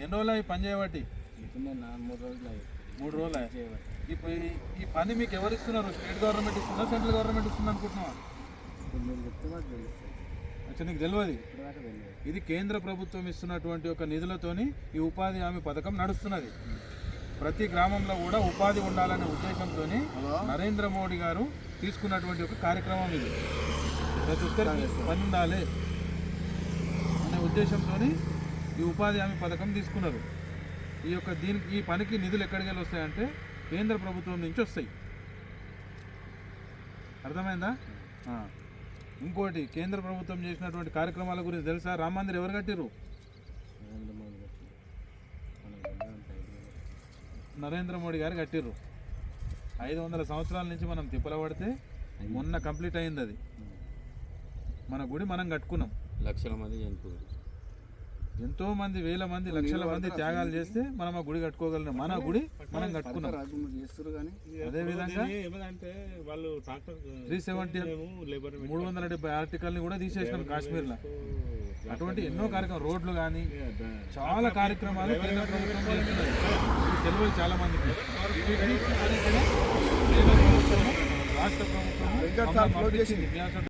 ఎన్ని రోజులు అవి పని చేయబట్టి? మూడు రోజులు మూడు రోజులు. చేయబట్టి. ఇప్పుడు ఈ- పని మీకు ఎవరు ఇస్తున్నారు? స్టేట్ గవర్నమెంట్ ఇస్తుందా సెంట్రల్ గవర్నమెంట్ ఇస్తుంది అనుకుంటున్నావా? తెలుస్తుంది. అచ్చా నీకు తెలియదు? ఇది కేంద్ర ప్రభుత్వం ఇస్తున్నటువంటి ఒక నిధులతోని ఈ ఉపాధి హామీ పథకం నడుస్తున్నది. ప్రతి గ్రామంలో కూడా ఉపాధి ఉండాలనే ఉద్దేశంతో నరేంద్ర మోడీ గారు తీసుకున్నటువంటి ఒక కార్యక్రమం ఇది. ప్రతి ఒక్కరికి పని ఉండాలి అనే ఉద్దేశంతో ఈ ఉపాధి హామీ పథకం తీసుకున్నారు. ఈ యొక్క దీనికి ఈ పనికి నిధులు ఎక్కడికి వెళ్ళి వస్తాయంటే కేంద్ర ప్రభుత్వం నుంచి వస్తాయి. అర్థమైందా. ఇంకోటి కేంద్ర ప్రభుత్వం చేసినటువంటి కార్యక్రమాల గురించి తెలుసా? రామ మందిర్ ఎవరు కట్టిర్రు? నరేంద్ర మోడీ గారు. కట్టిర్రు. ఐదు వందల సంవత్సరాల నుంచి మనం తిప్పల పడితే మొన్న కంప్లీట్ అయింది అది. మన గుడి మనం కట్టుకున్నాం. లక్షల మంది చనిపోయారు. ఎంతో మంది వేల మంది లక్షల మంది త్యాగాలు చేస్తే మనం ఆ గుడి కట్టుకోగలిగినాం మన గుడి మనం కట్టుకున్నాం. అదే విధంగా ఏమంటే వాళ్ళు ట్రాక్టర్ త్రీ సెవెంటీ మూడు వందల డెబ్బై ఆర్టికల్ని కూడా తీసేసినాం కాశ్మీర్లో. అటువంటి ఎన్నో కార్యక్రమం రోడ్లు కానీ చాలా కార్యక్రమాలు కేంద్ర ప్రభుత్వం తెలియదు చాలా మందికి ప్రభుత్వము, రాష్ట్ర ప్రభుత్వం